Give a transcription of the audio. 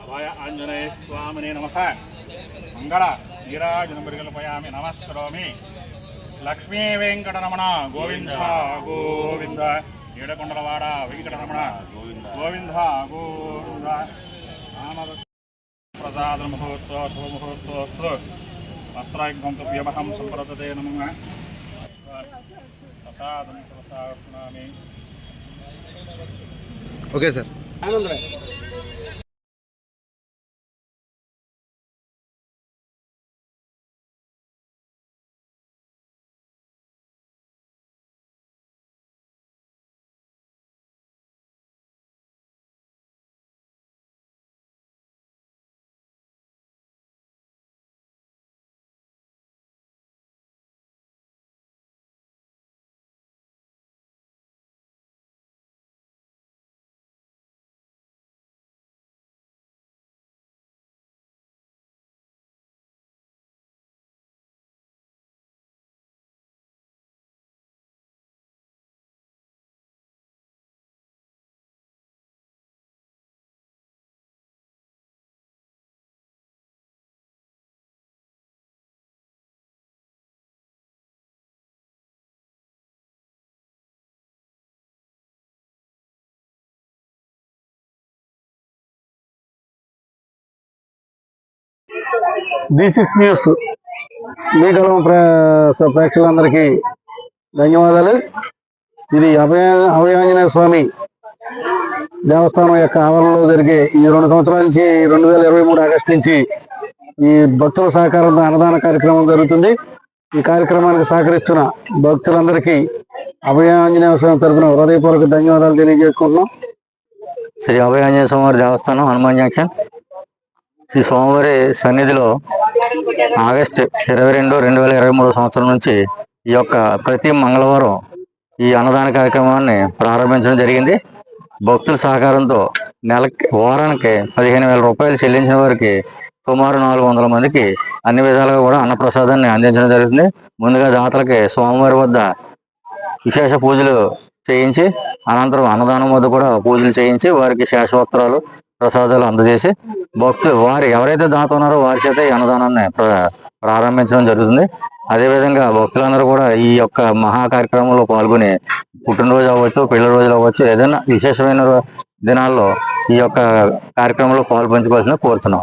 అభయ ఆంజనేయ స్వామిని నమ మంగళ నీరాజనమృగల్పయామి నమస్కరోమి లక్ష్మీ వెంకటరమణ గోవింద గోవింద ఏడకొండలవాడ వెంకటరమణ గోవింద గోవింద గోవింద ప్రసాద ముహూర్తో శుభముహూర్తోస్తు వస్త్రాయుగ్ధం తుభ్యమహం సంప్రదతే నమ ప్రసాదం ప్రసాదనామి okay sir. D six news మీగలం ప్రే- ప్రేక్షకులందరికీ ధన్యవాదాలు. ఇది అభయ అభయాంజనేయ స్వామి దేవస్థానం యొక్క ఆవరణలో జరిగే ఈ రెండు సంవత్సరాల నుంచి రెండు వేల ఇరవై మూడు ఆగస్టు నుంచి ఈ భక్తుల సహకారంతో అన్నదాన కార్యక్రమం జరుగుతుంది. ఈ కార్యక్రమానికి సహకరిస్తున్న భక్తులందరికీ అభయాంజనేయ స్వామి తరఫున హృదయపూర్వక ధన్యవాదాలు తెలియజేసుకుంటున్నాం. శ్రీ అభయాంజనేయ స్వామి దేవస్థానం హనుమాన్ జంక్షన్. శ్రీ స్వామివారి సన్నిధిలో ఆగస్టు ఇరవై రెండు రెండు వేల ఇరవై మూడు సంవత్సరం నుంచి ఈ యొక్క ప్రతి మంగళవారం ఈ అన్నదాన కార్యక్రమాన్ని ప్రారంభించడం జరిగింది. భక్తుల సహకారంతో నెలకి వారానికి పదిహేను వేల రూపాయలు చెల్లించిన వారికి సుమారు నాలుగు వందల మందికి అన్ని విధాలుగా కూడా అన్నప్రసాదాన్ని అందించడం జరుగుతుంది. ముందుగా దాతలకి స్వామివారి వద్ద విశేష పూజలు చేయించి అనంతరం అన్నదానం వద్ద కూడా పూజలు చేయించి వారికి శేషవస్త్రాలు ప్రసాదాలు అందజేసి భక్తులు వారు ఎవరైతే దాత ఉన్నారో వారి చేత ఈ అన్నదానాన్ని ప్ర- ప్రారంభించడం జరుగుతుంది. అదేవిధంగా భక్తులందరూ కూడా ఈ యొక్క మహా కార్యక్రమంలో పాల్గొని పుట్టినరోజు అవ్వచ్చు పెళ్ళి రోజులు అవ్వచ్చు ఏదైనా విశేషమైన దినాల్లో ఈ యొక్క కార్యక్రమంలో పాల్పంచుకోవాల్సిన కోరుతున్నాం.